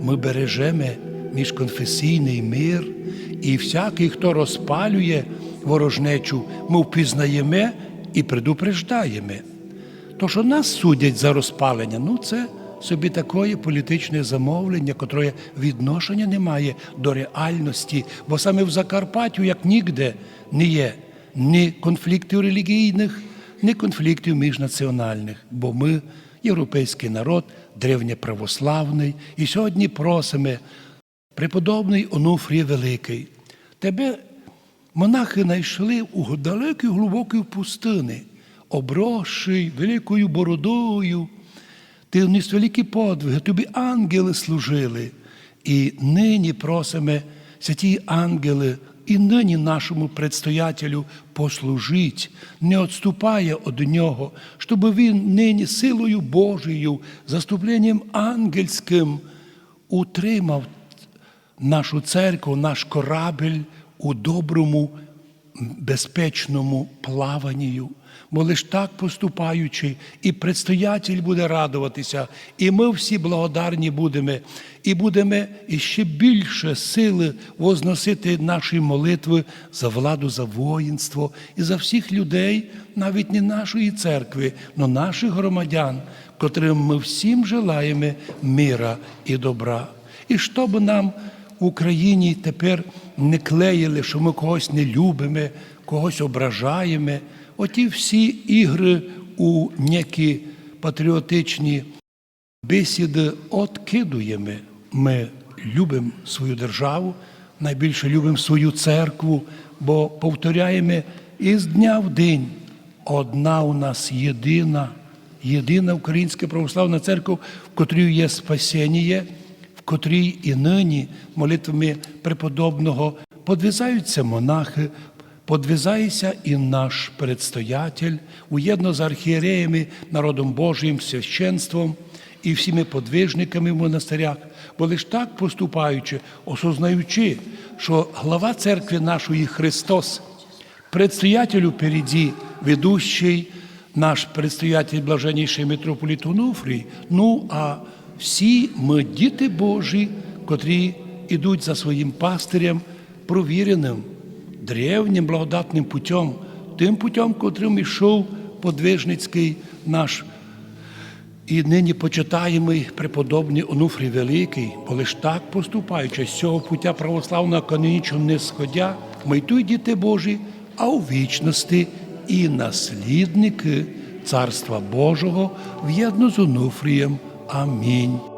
Ми бережемо міжконфесійний мир, і всякий, хто розпалює ворожнечу, ми впізнаємо і предупреждаємо. То, що нас судять за розпалення, ну це собі такое політичне замовлення, котре відношення не має до реальності, бо саме в Закарпаттю, як нігде, не є ні конфліктів релігійних, ні конфліктів міжнаціональних, бо ми європейський народ, древньоправославний, і сьогодні просимо, преподобний Онуфрій Великий, тебе монахи знайшли у далекій глибокій пустини, обросший великою бородою. Ти вніс великі подвиги, тобі ангели служили. І нині просимо, святі ангели, і нині нашому предстоятелю послужить, не відступає од нього, щоб він нині силою Божою, заступленням ангельським утримав нашу церкву, наш корабель у доброму, безпечному плаванню. Бо лиш так поступаючи, і предстоятель буде радуватися, і ми всі благодарні будемо, і будемо іще більше сили возносити наші молитви за владу, за воїнство і за всіх людей, навіть не нашої церкви, але наших громадян, котрим ми всім желаємо мира і добра. І щоб нам в Україні тепер не клеїли, що ми когось не любимо, когось ображаємо. Оті всі ігри у некі патріотичні бесіди откидуємо. Ми любимо свою державу, найбільше любимо свою церкву, бо повторяємо із дня в день. Одна у нас єдина, єдина Українська православна церква, в котрій є спасіння, котрій і нині молитвами преподобного подвизаються монахи, подвизається і наш предстоятель, уєдно з архієреями, народом Божим, священством і всіми подвижниками в монастирях, бо лиш так поступаючи, осознаючи, що глава церкви нашої Христос, предстоятелю впереді, ведущий наш предстоятель блаженніший митрополіт Онуфрій, ну а всі ми діти Божі, котрі ідуть за своїм пастирем, провіреним древнім благодатним путем, тим путем, котрим ішов подвижницький наш і нині почитаємий преподобний Онуфрій Великий, бо лиш так поступаючи з цього пуття православного канонічно не сходя, ми діти Божі, а у вічності і наслідники Царства Божого в'єдно з Онуфрієм. Amém.